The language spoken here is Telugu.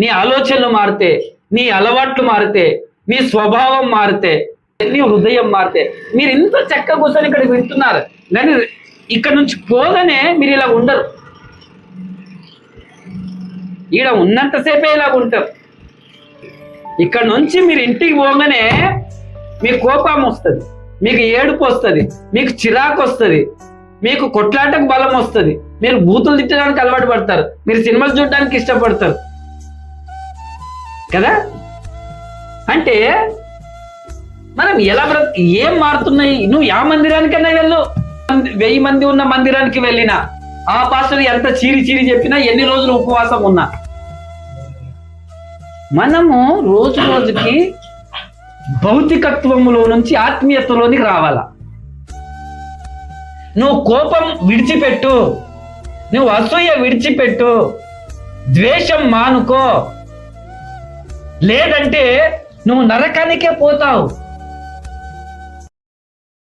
నీ ఆలోచనలు మారితే నీ అలవాట్లు మారితే నీ స్వభావం మారితే నీ హృదయం మారితే మీరు ఇంత చెక్క కూర్చొని ఇక్కడ వింటున్నారు. కానీ ఇక్కడ నుంచి పోగానే మీరు ఇలా ఉండరు. ఈడ ఉన్నంతసేపే ఇలా ఉంటారు. ఇక్కడ నుంచి మీరు ఇంటికి పోగానే మీకు కోపం వస్తుంది మీకు ఏడుపు వస్తుంది మీకు చిరాకు వస్తుంది మీకు కొట్లాటకు బలం వస్తుంది మీరు బూతులు తిట్టడానికి అలవాటు పడతారు మీరు సినిమాలు చూడడానికి ఇష్టపడతారు. కదా? అంటే మనం ఎలా బ్ర ఏం మారుతున్నాయి? నువ్వు యా మందిరానికన్నా వెళ్ళు. మంది- వెయ్యి మంది ఉన్న మందిరానికి వెళ్ళినా ఆ పాస్టర్ ఎంత చీరి చీరి చెప్పినా ఎన్ని రోజులు ఉపవాసం ఉన్నా? మనము రోజు రోజుకి భౌతికత్వములో నుంచి ఆత్మీయతలోనికి రావాలా? నువ్వు కోపం విడిచిపెట్టు. నువ్వు అసూయ విడిచిపెట్టు. ద్వేషం మానుకో. లేదంటే నువ్వు నరకానికే పోతావు.